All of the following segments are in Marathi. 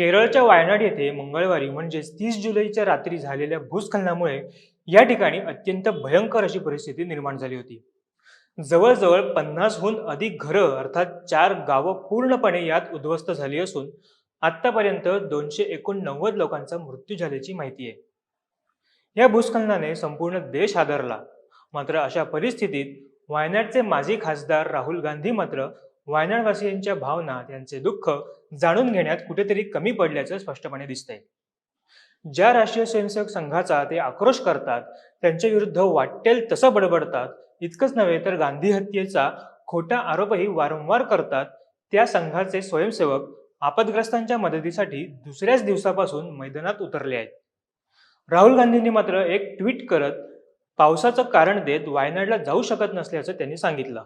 केरळच्या वायनाड येथे मंगळवारी म्हणजेच तीस जुलैच्या रात्री झालेल्या भूस्खलनामुळे या ठिकाणी अत्यंत भयंकर अशी परिस्थिती निर्माण झाली होती. जवळजवळ पन्नासहून अधिक घरं अर्थात चार गावं पूर्णपणे यात उद्ध्वस्त झाली असून आतापर्यंत दोनशे एकोणनव्वद लोकांचा मृत्यू झाल्याची माहिती आहे. या भूस्खलनाने संपूर्ण देश हादरला. मात्र अशा परिस्थितीत वायनाडचे माजी खासदार राहुल गांधी मात्र वायनाडवासियांच्या भावना त्यांचे दुःख जाणून घेण्यात कुठेतरी कमी पडल्याचं स्पष्टपणे दिसतंय. ज्या राष्ट्रीय स्वयंसेवक संघाचा ते आक्रोश करतात त्यांच्या विरुद्ध वाटेल तसं बडबडतात इतकंच नव्हे तर गांधी हत्येचा खोटा आरोपही वारंवार करतात त्या संघाचे स्वयंसेवक आपदग्रस्तांच्या मदतीसाठी दुसऱ्याच दिवसापासून मैदानात उतरले आहेत. राहुल गांधींनी मात्र एक ट्विट करत पावसाचं कारण देत वायनाडला जाऊ शकत नसल्याचं त्यांनी सांगितलं.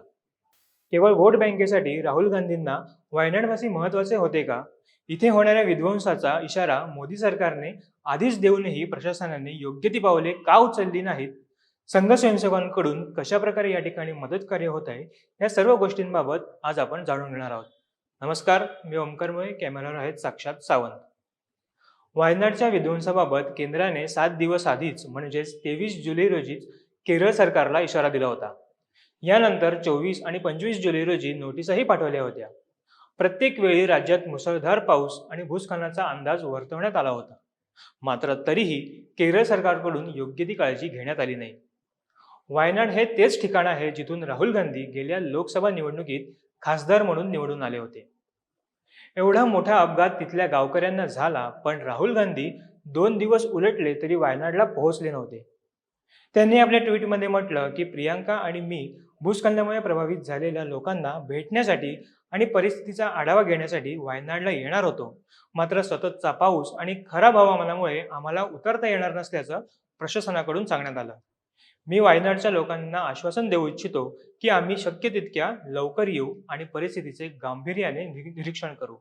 केवळ वोट बँकेसाठी राहुल गांधींना वायनाडवासी महत्त्वाचे होते का? इथे होणाऱ्या विध्वंसाचा इशारा मोदी सरकारने आधीच देऊनही प्रशासनाने योग्य ती पावले का उचलली नाहीत? संघ स्वयंसेवकांकडून कशा प्रकारे या ठिकाणी मदत कार्य होत आहे या सर्व गोष्टींबाबत आज आपण जाणून घेणार आहोत. नमस्कार मी ओमकार मुळे कॅमेरावर आहेत साक्षात सावंत. वायनाडच्या विध्वंसाबाबत केंद्राने सात दिवस आधीच म्हणजेच तेवीस जुलै रोजीच केरळ सरकारला इशारा दिला होता. यानंतर चोवीस आणि पंचवीस जुलै रोजी नोटीसही पाठवल्या होत्या. प्रत्येक वेळी राज्यात मुसळधार पाऊस आणि भूस्खलनाचा अंदाज वर्तवण्यात आला होता. मात्र तरीही केरळ सरकारकडून योग्य ती काळजी घेण्यात आली नाही. वायनाड हे तेच ठिकाण आहे जिथून राहुल गांधी गेल्या लोकसभा निवडणुकीत खासदार म्हणून निवडून आले होते. एवढा मोठा अपघात तिथल्या गावकऱ्यांना झाला पण राहुल गांधी दोन दिवस उलटले तरी वायनाडला पोहोचले नव्हते. त्यांनी आपल्या ट्विटमध्ये म्हटलं की प्रियांका आणि मी भूस्खलनामुळे प्रभावित झालेल्या लोकांना भेटण्यासाठी आणि परिस्थितीचा आढावा घेण्यासाठी वायनाडला येणार होतो. मात्र सततचा पाऊस आणि खराब हवामानामुळे आम्हाला उतरता येणार नसल्याचं प्रशासनाकडून सांगण्यात आलं. मी वायनाडच्या लोकांना आश्वासन देऊ इच्छितो की आम्ही शक्य तितक्या लवकर येऊ आणि परिस्थितीचे गांभीर्याने निरीक्षण करू.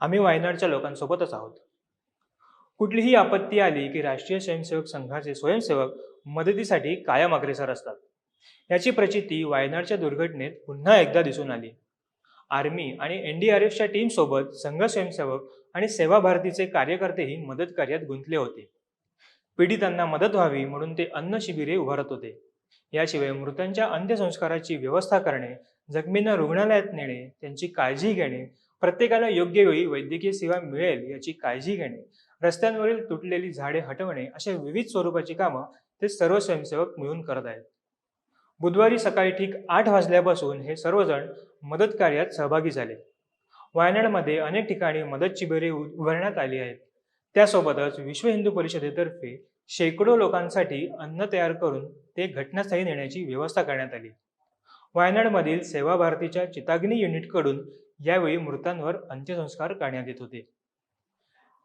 आम्ही वायनाडच्या लोकांसोबतच आहोत. कुठलीही आपत्ती आली की राष्ट्रीय स्वयंसेवक संघाचे स्वयंसेवक मदतीसाठी कायम अग्रेसर असतात. याची प्रचिती वायनाडच्या दुर्घटनेत पुन्हा एकदा दिसून आली. आर्मी आणि एनडीआरएफच्या टीम संघ स्वयंसेवक आणि सेवा भारतीचे कार्यकर्तेही मदत कार्यात गुंतले होते. पीडितांना मदत व्हावी म्हणून ते अन्न शिबिरे उभारत होते. याशिवाय मृतांच्या अंत्यसंस्काराची व्यवस्था करणे जखमींना रुग्णालयात नेणे त्यांची काळजी घेणे प्रत्येकाला योग्य वेळी वैद्यकीय सेवा मिळेल याची काळजी घेणे रस्त्यांवरील तुटलेली झाडे हटवणे अशा विविध स्वरूपाची कामं ते सर्व स्वयंसेवक मिळून करत आहेत. बुधवारी सकाळी ठीक आठ वाजल्यापासून हे सर्वजण मदत कार्यात सहभागी झाले. वायनाडमध्ये अनेक ठिकाणी मदत शिबिरे उभारण्यात आली आहेत. त्यासोबतच विश्व हिंदू परिषदेतर्फे शेकडो लोकांसाठी अन्न तयार करून ते घटनास्थळी नेण्याची व्यवस्था करण्यात आली. वायनाडमधील सेवा भारतीच्या चिताग्नी युनिटकडून यावेळी मृतांवर अंत्यसंस्कार करण्यात येत होते.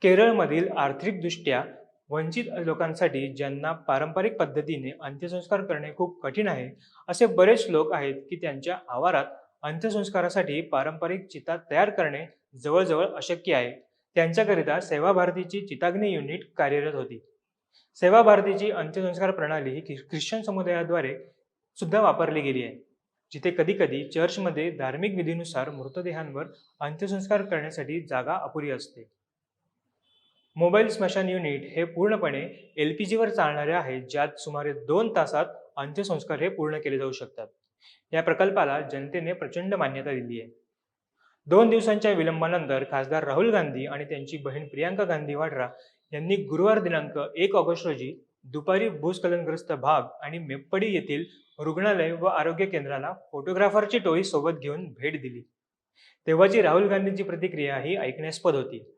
केरळमधील आर्थिकदृष्ट्या वंचित लोकांसाठी ज्यांना पारंपरिक पद्धतीने अंत्यसंस्कार करणे खूप कठीण आहे असे बरेच लोक आहेत की त्यांच्या आवारात अंत्यसंस्कारासाठी पारंपरिक चिता तयार करणे जवळजवळ अशक्य आहे. त्यांच्याकरिता सेवा भारतीची चिताग्नी युनिट कार्यरत होती. सेवा भारतीची अंत्यसंस्कार प्रणाली ही ख्रि- ख्रिश्चन समुदायाद्वारे सुद्धा वापरली गेली आहे जिथे कधीकधी चर्चमध्ये धार्मिक विधीनुसार मृतदेहांवर अंत्यसंस्कार करण्यासाठी जागा अपुरी असते. मोबाईल स्मशान युनिट हे पूर्णपणे एल पी जीवर चालणारे आहे ज्यात सुमारे दोन तासात अंत्यसंस्कार हे पूर्ण केले जाऊ शकतात. या प्रकल्पाला जनतेने प्रचंड मान्यता दिली आहे. दोन दिवसांच्या विलंबानंतर खासदार राहुल गांधी आणि त्यांची बहीण प्रियांका गांधी वाड्रा यांनी गुरुवार दिनांक एक ऑगस्ट रोजी दुपारी भूस्खलनग्रस्त भाग आणि मेप्पडी येथील रुग्णालय व आरोग्य केंद्राला फोटोग्राफरची टोळी सोबत घेऊन भेट दिली. तेव्हाची राहुल गांधींची प्रतिक्रिया ही ऐकण्यास्पद होती.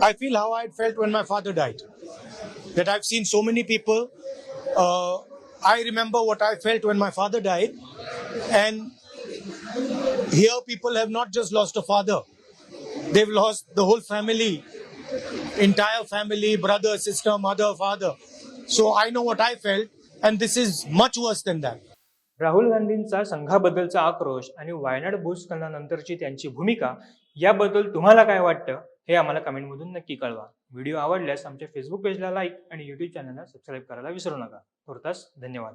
I feel how I felt when my father died. That I've seen so many people. Uh, I remember what I felt when my father died. And here, people have not just lost a father, they've lost the whole family, entire family, brother, sister, mother, father. So I know what I felt, and this is much worse than that. Rahul गांधींचा संघाबद्दलचा आक्रोश आणि वायनाड भूस्खलनानंतरची त्यांची भूमिका याबद्दल तुम्हाला काय वाटतं हे आम्हाला कमेंटमधून नक्की कळवा. व्हिडिओ आवडल्यास आमच्या फेसबुक पेजला लाईक आणि यूट्यूब चॅनलला सबस्क्राईब करायला विसरू नका. थोडतास धन्यवाद.